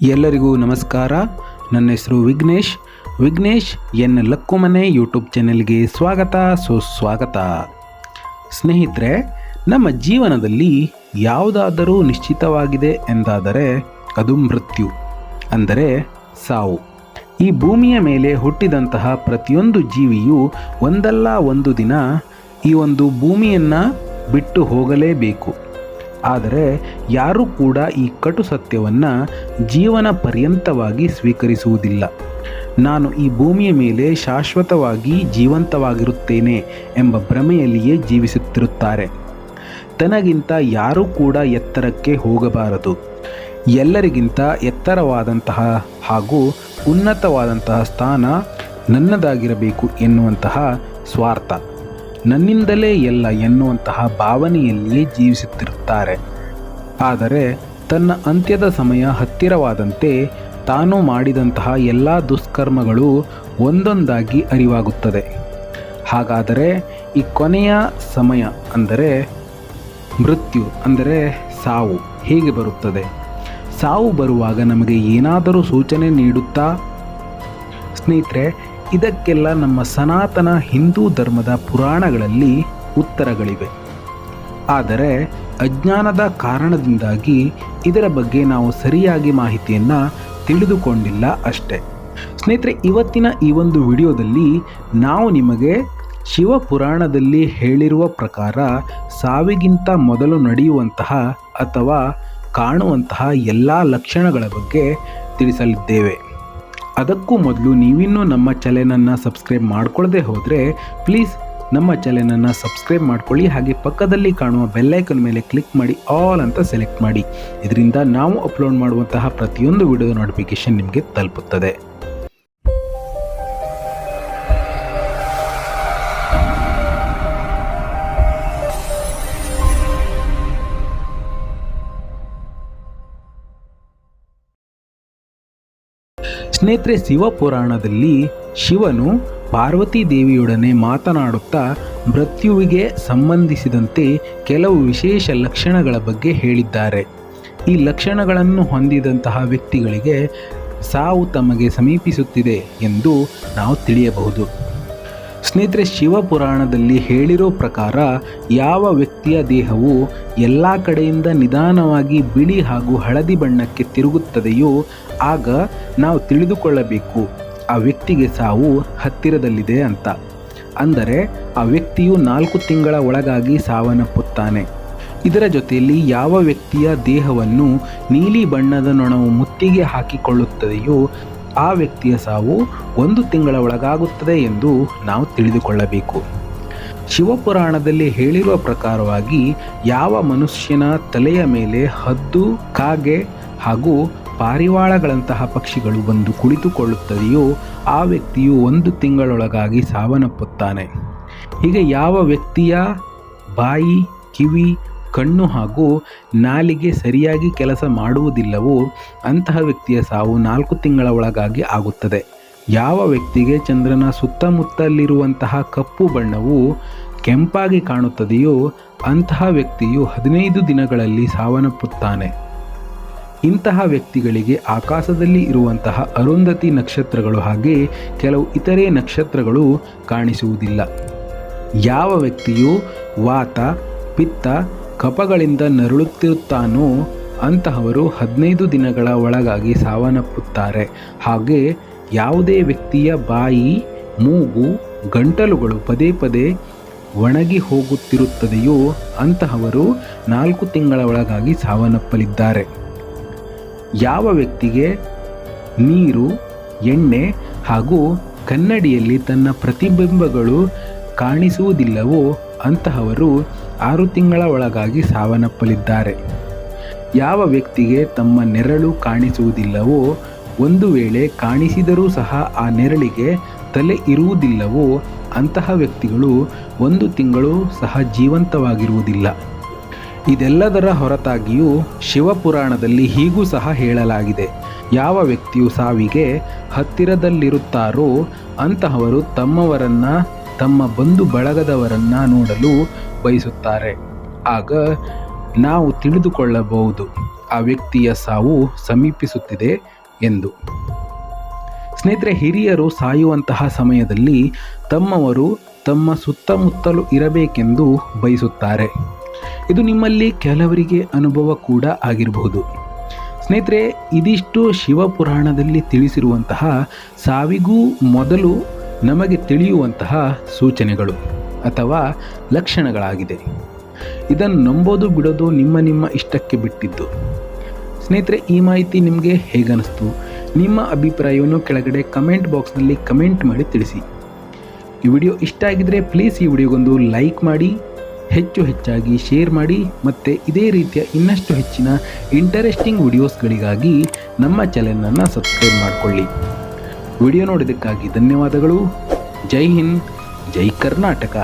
ಎಲ್ಲರಿಗೂ ನಮಸ್ಕಾರ. ನನ್ನ ಹೆಸರು ವಿಘ್ನೇಶ್. ವಿಘ್ನೇಶ್ ಎನ್ ಲಕ್ಕುಮನೆ ಯೂಟ್ಯೂಬ್ ಚಾನೆಲ್ಗೆ ಸ್ವಾಗತ. ಸುಸ್ವಾಗತ ಸ್ನೇಹಿತರೆ, ನಮ್ಮ ಜೀವನದಲ್ಲಿ ಯಾವುದಾದರೂ ನಿಶ್ಚಿತವಾಗಿದೆ ಎಂದಾದರೆ ಅದು ಮೃತ್ಯು, ಅಂದರೆ ಸಾವು. ಈ ಭೂಮಿಯ ಮೇಲೆ ಹುಟ್ಟಿದಂತಹ ಪ್ರತಿಯೊಂದು ಜೀವಿಯು ಒಂದಲ್ಲ ಒಂದು ದಿನ ಈ ಒಂದು ಭೂಮಿಯನ್ನು ಬಿಟ್ಟು ಹೋಗಲೇಬೇಕು. ಆದರೆ ಯಾರೂ ಕೂಡ ಈ ಕಟು ಸತ್ಯವನ್ನು ಜೀವನ ಪರ್ಯಂತವಾಗಿ ಸ್ವೀಕರಿಸುವುದಿಲ್ಲ. ನಾನು ಈ ಭೂಮಿಯ ಮೇಲೆ ಶಾಶ್ವತವಾಗಿ ಜೀವಂತವಾಗಿರುತ್ತೇನೆ ಎಂಬ ಭ್ರಮೆಯಲ್ಲಿಯೇ ಜೀವಿಸುತ್ತಿರುತ್ತಾರೆ. ತನಗಿಂತ ಯಾರೂ ಕೂಡ ಎತ್ತರಕ್ಕೆ ಹೋಗಬಾರದು. ಎಲ್ಲರಿಗಿಂತ ಎತ್ತರವಾದಂತಹ ಹಾಗೂ ಉನ್ನತವಾದಂತಹ ಸ್ಥಾನ ನನ್ನದಾಗಿರಬೇಕು ಎನ್ನುವಂತಹ ಸ್ವಾರ್ಥ. ನನ್ನಿಂದಲೇ ಎಲ್ಲ ಎನ್ನುವಂತಹ ಭಾವನೆಯಲ್ಲಿಯೇ ಜೀವಿಸುತ್ತಿರುತ್ತಾರೆ. ಆದರೆ ತನ್ನ ಅಂತ್ಯದ ಸಮಯ ಹತ್ತಿರವಾದಂತೆ ತಾನು ಮಾಡಿದಂತಹ ಎಲ್ಲ ದುಷ್ಕರ್ಮಗಳು ಒಂದೊಂದಾಗಿ ಅರಿವಾಗುತ್ತದೆ. ಹಾಗಾದರೆ ಈ ಕೊನೆಯ ಸಮಯ ಅಂದರೆ ಮೃತ್ಯು ಅಂದರೆ ಸಾವು ಹೇಗೆ ಬರುತ್ತದೆ? ಸಾವು ಬರುವಾಗ ನಮಗೆ ಏನಾದರೂ ಸೂಚನೆ ನೀಡುತ್ತಾ? ಸ್ನೇಹಿತರೆ ಇದಕ್ಕೆಲ್ಲ ನಮ್ಮ ಸನಾತನ ಹಿಂದೂ ಧರ್ಮದ ಪುರಾಣಗಳಲ್ಲಿ ಉತ್ತರಗಳಿವೆ. ಆದರೆ ಅಜ್ಞಾನದ ಕಾರಣದಿಂದಾಗಿ ಇದರ ಬಗ್ಗೆ ನಾವು ಸರಿಯಾಗಿ ಮಾಹಿತಿಯನ್ನು ತಿಳಿದುಕೊಂಡಿಲ್ಲ ಅಷ್ಟೆ. ಸ್ನೇಹಿತರೆ, ಇವತ್ತಿನ ಈ ಒಂದು ವಿಡಿಯೋದಲ್ಲಿ ನಾವು ನಿಮಗೆ ಶಿವಪುರಾಣದಲ್ಲಿ ಹೇಳಿರುವ ಪ್ರಕಾರ ಸಾವಿಗಿಂತ ಮೊದಲು ನಡೆಯುವಂತಹ ಅಥವಾ ಕಾಣುವಂತಹ ಎಲ್ಲ ಲಕ್ಷಣಗಳ ಬಗ್ಗೆ ತಿಳಿಸಲಿದ್ದೇವೆ. ಅದಕ್ಕೂ ಮೊದಲು ನೀವಿನ್ನೂ ನಮ್ಮ ಚಾನೆಲನ್ನು ಸಬ್ಸ್ಕ್ರೈಬ್ ಮಾಡ್ಕೊಳ್ಳದೆ ಹೋದರೆ ಪ್ಲೀಸ್ ನಮ್ಮ ಚಾನೆಲನ್ನು ಸಬ್ಸ್ಕ್ರೈಬ್ ಮಾಡ್ಕೊಳ್ಳಿ, ಹಾಗೆ ಪಕ್ಕದಲ್ಲಿ ಕಾಣುವ ಬೆಲ್ಲೈಕನ್ ಮೇಲೆ ಕ್ಲಿಕ್ ಮಾಡಿ ಆಲ್ ಅಂತ ಸೆಲೆಕ್ಟ್ ಮಾಡಿ. ಇದರಿಂದ ನಾವು ಅಪ್ಲೋಡ್ ಮಾಡುವಂತಹ ಪ್ರತಿಯೊಂದು ವಿಡಿಯೋ ನೋಟಿಫಿಕೇಶನ್ ನಿಮಗೆ ತಲುಪುತ್ತದೆ. ಸ್ನೇಹಿತರೆ, ಶಿವಪುರಾಣದಲ್ಲಿ ಶಿವನು ಪಾರ್ವತಿ ದೇವಿಯೊಡನೆ ಮಾತನಾಡುತ್ತಾ ಮೃತ್ಯುವಿಗೆ ಸಂಬಂಧಿಸಿದಂತೆ ಕೆಲವು ವಿಶೇಷ ಲಕ್ಷಣಗಳ ಬಗ್ಗೆ ಹೇಳಿದ್ದಾರೆ. ಈ ಲಕ್ಷಣಗಳನ್ನು ಹೊಂದಿದಂತಹ ವ್ಯಕ್ತಿಗಳಿಗೆ ಸಾವು ತಮಗೆ ಸಮೀಪಿಸುತ್ತಿದೆ ಎಂದು ನಾವು ತಿಳಿಯಬಹುದು. ಸ್ನೇಹಿತರೆ, ಶಿವಪುರಾಣದಲ್ಲಿ ಹೇಳಿರೋ ಪ್ರಕಾರ ಯಾವ ವ್ಯಕ್ತಿಯ ದೇಹವು ಎಲ್ಲ ಕಡೆಯಿಂದ ನಿಧಾನವಾಗಿ ಬಿಳಿ ಹಾಗೂ ಹಳದಿ ಬಣ್ಣಕ್ಕೆ ತಿರುಗುತ್ತದೆಯೋ ಆಗ ನಾವು ತಿಳಿದುಕೊಳ್ಳಬೇಕು, ಆ ವ್ಯಕ್ತಿಗೆ ಸಾವು ಹತ್ತಿರದಲ್ಲಿದೆ ಅಂತ. ಅಂದರೆ, ಆ ವ್ಯಕ್ತಿಯು ನಾಲ್ಕು ತಿಂಗಳ ಒಳಗಾಗಿ ಸಾವನ್ನಪ್ಪುತ್ತಾನೆ. ಇದರ ಜೊತೆಯಲ್ಲಿ ಯಾವ ವ್ಯಕ್ತಿಯ ದೇಹವನ್ನು ನೀಲಿ ಬಣ್ಣದ ನೊಣವು ಮುತ್ತಿಗೆ ಹಾಕಿಕೊಳ್ಳುತ್ತದೆಯೋ ಆ ವ್ಯಕ್ತಿಯ ಸಾವು ಒಂದು ತಿಂಗಳ ಒಳಗಾಗುತ್ತದೆ ಎಂದು ನಾವು ತಿಳಿದುಕೊಳ್ಳಬೇಕು. ಶಿವಪುರಾಣದಲ್ಲಿ ಹೇಳಿರುವ ಪ್ರಕಾರವಾಗಿ ಯಾವ ಮನುಷ್ಯನ ತಲೆಯ ಮೇಲೆ ಹದ್ದು, ಕಾಗೆ ಹಾಗೂ ಪಾರಿವಾಳಗಳಂತಹ ಪಕ್ಷಿಗಳು ಬಂದು ಕುಳಿತುಕೊಳ್ಳುತ್ತದೆಯೋ ಆ ವ್ಯಕ್ತಿಯು ಒಂದು ತಿಂಗಳೊಳಗಾಗಿ ಸಾವನ್ನಪ್ಪುತ್ತಾನೆ. ಹೀಗೆ ಯಾವ ವ್ಯಕ್ತಿಯ ಬಾಯಿ, ಕಿವಿ ಕಣ್ಣು ಹಾಗೂ ನಾಲಿಗೆ ಸರಿಯಾಗಿ ಕೆಲಸ ಮಾಡುವುದಿಲ್ಲವೋ ಅಂತಹ ವ್ಯಕ್ತಿಯ ಸಾವು ನಾಲ್ಕು ತಿಂಗಳ ಒಳಗಾಗಿ ಆಗುತ್ತದೆ. ಯಾವ ವ್ಯಕ್ತಿಗೆ ಚಂದ್ರನ ಸುತ್ತಮುತ್ತಲಿರುವಂತಹ ಕಪ್ಪು ಬಣ್ಣವು ಕೆಂಪಾಗಿ ಕಾಣುತ್ತದೆಯೋ ಅಂತಹ ವ್ಯಕ್ತಿಯು ಹದಿನೈದು ದಿನಗಳಲ್ಲಿ ಸಾವನ್ನಪ್ಪುತ್ತಾನೆ. ಇಂತಹ ವ್ಯಕ್ತಿಗಳಿಗೆ ಆಕಾಶದಲ್ಲಿ ಇರುವಂತಹ ಅರುಂಧತಿ ನಕ್ಷತ್ರಗಳು ಹಾಗೆ ಕೆಲವು ಇತರೆ ನಕ್ಷತ್ರಗಳು ಕಾಣಿಸುವುದಿಲ್ಲ. ಯಾವ ವ್ಯಕ್ತಿಯು ವಾತ, ಪಿತ್ತ ಕಫಗಳಿಂದ ನರಳುತ್ತಿರುತ್ತಾನೋ ಅಂತಹವರು ಹದಿನೈದು ದಿನಗಳ ಒಳಗಾಗಿ ಸಾವನ್ನಪ್ಪುತ್ತಾರೆ. ಹಾಗೆ ಯಾವುದೇ ವ್ಯಕ್ತಿಯ ಬಾಯಿ, ಮೂಗು, ಗಂಟಲುಗಳು ಪದೇ ಪದೇ ಒಣಗಿ ಹೋಗುತ್ತಿರುತ್ತದೆಯೋ ಅಂತಹವರು ನಾಲ್ಕು ತಿಂಗಳ ಒಳಗಾಗಿ ಸಾವನ್ನಪ್ಪಲಿದ್ದಾರೆ. ಯಾವ ವ್ಯಕ್ತಿಗೆ ನೀರು, ಎಣ್ಣೆ ಹಾಗೂ ಕನ್ನಡಿಯಲ್ಲಿ ತನ್ನ ಪ್ರತಿಬಿಂಬಗಳು ಕಾಣಿಸುವುದಿಲ್ಲವೋ ಅಂತಹವರು ಆರು ತಿಂಗಳ ಒಳಗಾಗಿ ಸಾವನ್ನಪ್ಪಲಿದ್ದಾರೆ. ಯಾವ ವ್ಯಕ್ತಿಗೆ ತಮ್ಮ ನೆರಳು ಕಾಣಿಸುವುದಿಲ್ಲವೋ, ಒಂದು ವೇಳೆ ಕಾಣಿಸಿದರೂ ಸಹ ಆ ನೆರಳಿಗೆ ತಲೆ ಇರುವುದಿಲ್ಲವೋ, ಅಂತಹ ವ್ಯಕ್ತಿಗಳು ಒಂದು ತಿಂಗಳು ಸಹ ಜೀವಂತವಾಗಿರುವುದಿಲ್ಲ. ಇದೆಲ್ಲದರ ಹೊರತಾಗಿಯೂ ಶಿವಪುರಾಣದಲ್ಲಿ ಹೀಗೂ ಸಹ ಹೇಳಲಾಗಿದೆ. ಯಾವ ವ್ಯಕ್ತಿಯು ಸಾವಿಗೆ ಹತ್ತಿರದಲ್ಲಿರುತ್ತಾರೋ, ಅಂತಹವರು ತಮ್ಮವರನ್ನ ತಮ್ಮ ಬಂಧು ಬಳಗದವರನ್ನ ನೋಡಲು ಬಯಸುತ್ತಾರೆ. ಆಗ ನಾವು ತಿಳಿದುಕೊಳ್ಳಬಹುದು, ಆ ವ್ಯಕ್ತಿಯ ಸಾವು ಸಮೀಪಿಸುತ್ತಿದೆ ಎಂದು. ಸ್ನೇಹಿತರೆ, ಹಿರಿಯರು ಸಾಯುವಂತಹ ಸಮಯದಲ್ಲಿ ತಮ್ಮವರು ತಮ್ಮ ಸುತ್ತಮುತ್ತಲು ಇರಬೇಕೆಂದು ಬಯಸುತ್ತಾರೆ. ಇದು ನಿಮ್ಮಲ್ಲಿ ಕೆಲವರಿಗೆ ಅನುಭವ ಕೂಡ ಆಗಿರಬಹುದು. ಸ್ನೇಹಿತರೆ, ಇದಿಷ್ಟು ಶಿವಪುರಾಣದಲ್ಲಿ ತಿಳಿಸಿರುವಂತಹ ಸಾವಿಗೂ ಮೊದಲು ನಮಗೆ ತಿಳಿಯುವಂತಹ ಸೂಚನೆಗಳು ಅಥವಾ ಲಕ್ಷಣಗಳಾಗಿದೆ. ಇದನ್ನು ನಂಬೋದು ಬಿಡೋದು ನಿಮ್ಮ ನಿಮ್ಮ ಇಷ್ಟಕ್ಕೆ ಬಿಟ್ಟಿದ್ದು. ಸ್ನೇಹಿತರೆ, ಈ ಮಾಹಿತಿ ನಿಮಗೆ ಹೇಗನ್ನಿಸ್ತು? ನಿಮ್ಮ ಅಭಿಪ್ರಾಯವನ್ನು ಕೆಳಗಡೆ ಕಮೆಂಟ್ ಬಾಕ್ಸ್ನಲ್ಲಿ ಕಮೆಂಟ್ ಮಾಡಿ ತಿಳಿಸಿ. ಈ ವಿಡಿಯೋ ಇಷ್ಟ ಆಗಿದ್ದರೆ ಪ್ಲೀಸ್ ಈ ವಿಡಿಯೋಗೊಂದು ಲೈಕ್ ಮಾಡಿ, ಹೆಚ್ಚು ಹೆಚ್ಚಾಗಿ ಶೇರ್ ಮಾಡಿ, ಮತ್ತು ಇದೇ ರೀತಿಯ ಇನ್ನಷ್ಟು ಹೆಚ್ಚಿನ ಇಂಟರೆಸ್ಟಿಂಗ್ ವಿಡಿಯೋಸ್ಗಳಿಗಾಗಿ ನಮ್ಮ ಚಾನೆಲನ್ನು ಸಬ್ಸ್ಕ್ರೈಬ್ ಮಾಡಿಕೊಳ್ಳಿ. ವಿಡಿಯೋ ನೋಡಿದ್ದಕ್ಕಾಗಿ ಧನ್ಯವಾದಗಳು. ಜೈ ಹಿಂದ್ ಜೈ ಕರ್ನಾಟಕ.